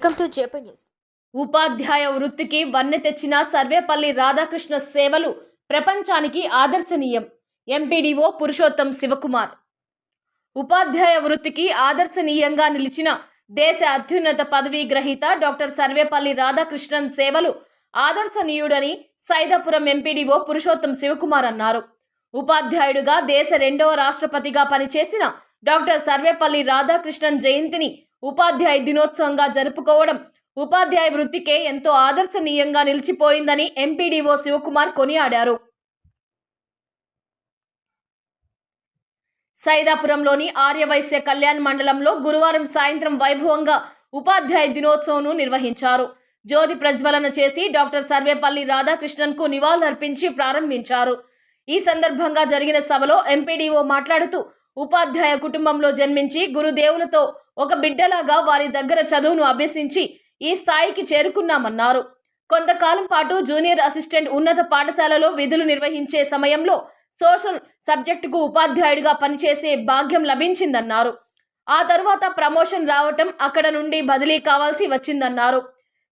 Welcome to JP news ఉపాధ్యాయ వృత్తికి వన్నె తెచ్చిన సర్వేపల్లి రాధాకృష్ణ సేవలు ప్రపంచానికి ఆదర్శనీయం. ఎంపీడీఓ పురుషోత్తం శివకుమార్. ఉపాధ్యాయ వృత్తికి ఆదర్శనీయంగా నిలిచిన దేశ అత్యున్నత పదవీ గ్రహీత డాక్టర్ సర్వేపల్లి రాధాకృష్ణన్ సేవలు ఆదర్శనీయుడని సైదాపురం ఎంపీడీఓ పురుషోత్తం శివకుమార్ అన్నారు. ఉపాధ్యాయుడిగా దేశ రెండవ రాష్ట్రపతిగా పనిచేసిన డాక్టర్ సర్వేపల్లి రాధాకృష్ణన్ జయంతిని ఉపాధ్యాయ దినోత్సవంగా జరుపుకోవడం ఉపాధ్యాయ వృత్తికే ఎంతో ఆదర్శనీయంగా నిలిచిపోయిందని ఎంపీడీఓ శివకుమార్ కొనియాడారు. సైదాపురంలోని ఆర్యవైశ్య కళ్యాణ్ మండలంలో గురువారం సాయంత్రం వైభవంగా ఉపాధ్యాయ దినోత్సవంను నిర్వహించారు. జ్యోతి ప్రజ్వలన చేసి డాక్టర్ సర్వేపల్లి రాధాకృష్ణన్కు నివాళులర్పించి ప్రారంభించారు. ఈ సందర్భంగా జరిగిన సభలో ఎంపీడీఓ మాట్లాడుతూ ఉపాధ్యాయ కుటుంబంలో జన్మించి గురుదేవులతో ఒక బిడ్డలాగా వారి దగ్గర చదువును అభ్యసించి ఈ స్థాయికి చేరుకున్నామన్నారు. కొంతకాలం పాటు జూనియర్ అసిస్టెంట్ ఉన్నత పాఠశాలలో విధులు నిర్వహించే సమయంలో సోషల్ సబ్జెక్టుకు ఉపాధ్యాయుడిగా పనిచేసే భాగ్యం లభించిందన్నారు. ఆ తరువాత ప్రమోషన్ రావటం అక్కడ నుండి బదిలీ కావాల్సి వచ్చిందన్నారు.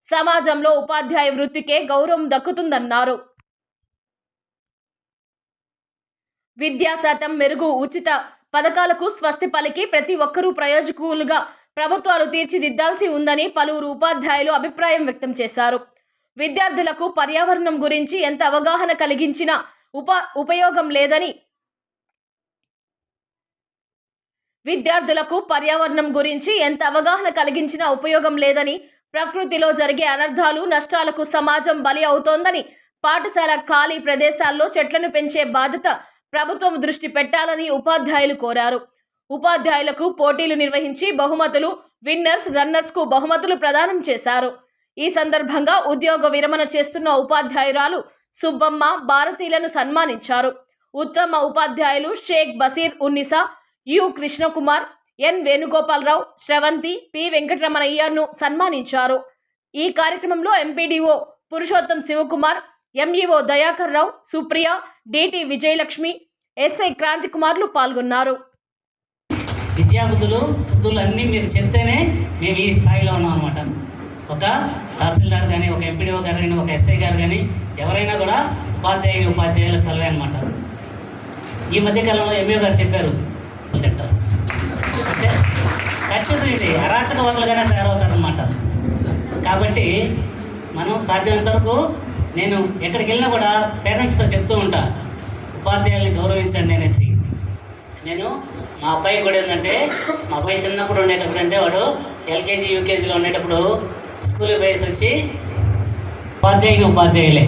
సమాజంలో ఉపాధ్యాయ వృత్తికే గౌరవం దక్కుతుందన్నారు. విద్యా శాతం మెరుగు ఉచిత పథకాలకు స్వస్తి పలికి ప్రతి ఒక్కరూ ప్రయోజకులుగా ప్రభుత్వాలు తీర్చిదిద్దాల్సి ఉందని పలువురు ఉపాధ్యాయులు అభిప్రాయం వ్యక్తం చేశారు. విద్యార్థులకు పర్యావరణం గురించి ఎంత అవగాహన కలిగించినా ఉప ఉపయోగం లేదని విద్యార్థులకు పర్యావరణం గురించి ఎంత అవగాహన కలిగించినా ఉపయోగం లేదని ప్రకృతిలో జరిగే అనర్థాలు నష్టాలకు సమాజం బలి అవుతోందని పాఠశాల ఖాళీ ప్రదేశాల్లో చెట్లను పెంచే బాధ్యత ప్రభుత్వం దృష్టి పెట్టాలని ఉపాధ్యాయులు కోరారు. ఉపాధ్యాయులకు పోటీలు నిర్వహించి బహుమతులు విన్నర్స్ రన్నర్స్కు బహుమతులు ప్రదానం చేశారు. ఈ సందర్భంగా ఉద్యోగ విరమణ చేస్తున్న ఉపాధ్యాయురాలు సుబ్బమ్మ భారతీయులను సన్మానించారు. ఉత్తమ ఉపాధ్యాయులు Sheikh Basheer Unnisa U Krishnakumar N Venugopalarao Sravanthi P వెంకటరమణయ్యను సన్మానించారు. ఈ కార్యక్రమంలో MPDO Purushottam Shivakumar MEO Dayakar Rao Supriya DT Vijayalakshmi SI Kranthi కుమార్లు పాల్గొన్నారు. విద్యాబుద్ధులు శుద్ధులు అన్నీ మీరు చెప్తేనే మేము ఈ స్థాయిలో ఉన్నాం అనమాట ఒక తహసీల్దార్ కానీ ఒక ఎంపీడీఓ గారు కానీ ఒక ఎస్ఐ గారు కానీ ఎవరైనా కూడా ఉపాధ్యాయుని ఉపాధ్యాయుల సెలవే అనమాట ఈ మధ్యకాలంలో ఎంఏ గారు చెప్పారు. తింటారు అంటే ఖచ్చితంగా ఇది అరాచకవాదులుగానే తయారవుతారనమాట కాబట్టి మనం సాధ్యమైనంత వరకు నేను ఎక్కడికి వెళ్ళినా కూడా పేరెంట్స్తో చెప్తూ ఉంటా ఉపాధ్యాయుల్ని గౌరవించండి అనేసి. నేను మా అబ్బాయి కూడా ఏంటంటే మా అబ్బాయి చిన్నప్పుడు ఉండేటప్పుడు అంటే వాడు ఎల్కేజీ యూకేజీలో ఉండేటప్పుడు స్కూల్ బేస్ వచ్చి ఉపాధ్యాయుని ఉపాధ్యాయులే.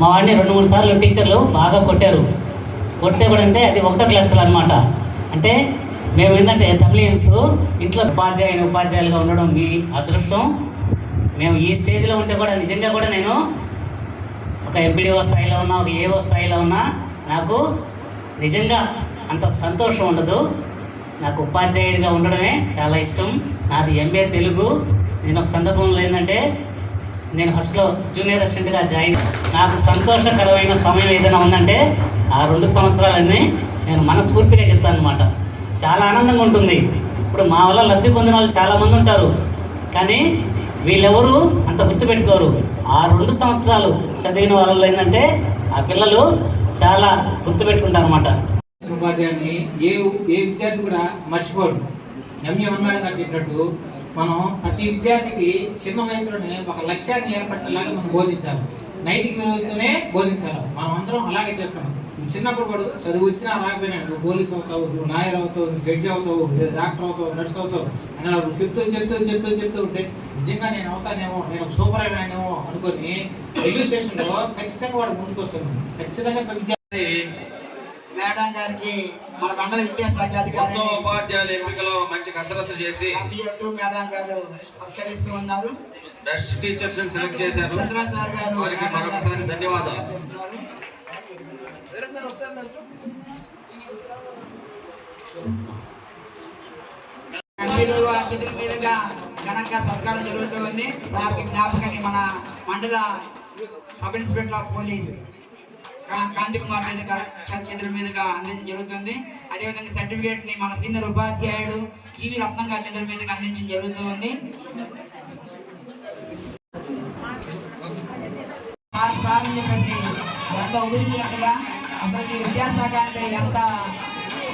మా వాడిని రెండు మూడు సార్లు టీచర్లు బాగా కొట్టారు. కొట్టే కూడా అంటే అది ఒకటో క్లాసులు అనమాట అంటే మేము ఏంటంటే తమిళియన్స్ ఇంట్లో ఉపాధ్యాయుని ఉపాధ్యాయులుగా ఉండడం మీ అదృష్టం. మేము ఈ స్టేజ్లో ఉంటే కూడా నిజంగా కూడా నేను ఒక ఎంపీడీఓ స్థాయిలో ఉన్నా ఒక ఏఓ స్థాయిలో ఉన్నా నాకు నిజంగా అంత సంతోషం ఉండదు. నాకు ఉపాధ్యాయుడిగా ఉండడమే చాలా ఇష్టం. నాది ఎంఏ తెలుగు. నేను ఒక సందర్భంలో ఏంటంటే నేను ఫస్ట్లో జూనియర్ అసిస్టెంట్గా జాయిన్ నాకు సంతోషకరమైన సమయం ఏదైనా ఉందంటే ఆ రెండు సంవత్సరాలన్నీ నేను మనస్ఫూర్తిగా చెప్తాను అనమాట చాలా ఆనందంగా ఉంటుంది. ఇప్పుడు మా వల్ల లబ్ధి పొందిన వాళ్ళు చాలామంది ఉంటారు. కానీ వీళ్ళెవరు? అంత గుర్తుపెట్టుకోరు. ఆ రెండు సంవత్సరాలు చదివిన వాళ్ళలో ఏంటంటే ఆ పిల్లలు చాలా గుర్తుపెట్టుకుంటారు అనమాట ఉపాధ్యాయుని ఏ ఏ విద్యార్థి కూడా మర్చిపోడు. ఎంఏ ఉన్నాడు గారు చెప్పినట్టు మనం ప్రతి విద్యార్థికి చిన్న వయసులోనే ఒక లక్ష్యాన్ని ఏర్పరచేలాగా మనం బోధించాలి. నైతిక విరోధితోనే బోధించాలి. మనం అందరం అలాగే చేస్తున్నాం. చిన్నప్పుడు కూడా చదువు వచ్చినా రాకపోయినా నువ్వు పోలీస్ అవుతావు నువ్వు లాయర్ అవుతావు నువ్వు జడ్జి అవుతావు లేదా డాక్టర్ అవుతావు నర్స్ అవుతావు. అని అలా చెప్తూ చెప్తూ చెప్తూ చెప్తూ ఉంటే నిజంగా నేను అవుతానేమో నేను సూపర్ అయినానేమో అనుకొని రైల్వే స్టేషన్లో ఖచ్చితంగా వాడు ముందుకు వస్తున్నాను ఖచ్చితంగా విద్యార్థి మేడం గారికి మన మండల విద్యాశాఖ అధికారి ఉపాధ్యాయుల ఎంపికలో మంచి కసరత్తు చేసి మేడం గారు సత్కరిస్తూ ఉన్నారు బెస్ట్ టీచర్స్ సెలెక్ట్ చేశారు. చంద్ర సార్ గారు మరొకసారి ధన్యవాదాలు. సత్కరిస్తున్నారు. చేతుల మీదుగా ఘనంగా సత్కారం జరుగుతూ ఉంది సార్కి జ్ఞాపకాన్ని మన మండల sub inspector of police Kanthi Kumar చేతుల చేతుల మీదుగా అందించడం జరుగుతుంది అదేవిధంగా సర్టిఫికేట్ని మన సీనియర్ ఉపాధ్యాయుడు జీవి రత్నం గారి చేతుల మీదుగా అందించడం జరుగుతుంది అని చెప్పేసి ఎంత ఊహించినట్టుగా అసలు ఈ విద్యాశాఖ అంటే ఎంత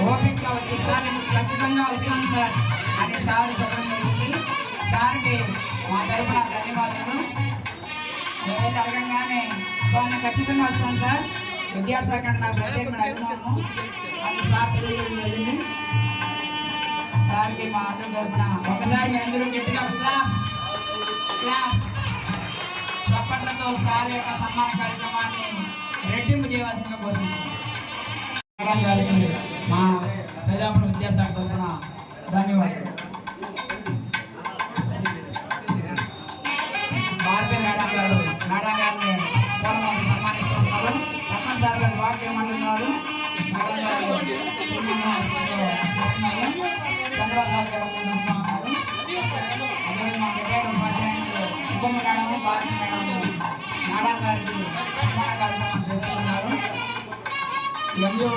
ఓపికగా వచ్చి సార్ నేను ఖచ్చితంగా వస్తాను సార్ అని సార్ చెప్పడం జరిగింది. సార్కి మా తరఫున ధన్యవాదాలు. ఏదైతే అడగంగానే సార్ నేను ఖచ్చితంగా వస్తాను సార్. విద్యాశాఖ అంటే నాకు ప్రత్యేకమైన అభిమానము అని సార్ తెలియజేయడం జరిగింది. సార్కి మా అందరి తరఫున ఒకసారి మీరందరూ గట్టిగా క్లాప్స్ క్లాప్స్. చప్పట్లతో సార్ యొక్క సన్మాన కార్యక్రమాన్ని రెట్టింపు చేయవలసిన కోరుతున్నాను మేడం గారికి మా సైదాపురం విద్యాశాఖ తరఫున ధన్యవాదాలు. భారతి మేడం గారు మేడం గారిని పూర్వమంది సన్మానిస్తున్నారు. రత్న సార్ గారు వార్డు ఏమంటున్నారు మేడం గారు చిన్న చేస్తున్నారు గారు అదే మా రిటైర్డ్ ఉపాధ్యాయులు Subbamma madam Bharathi madam madam గారికి సన్మాన కార్యక్రమం చేస్తున్నారు. ఎందు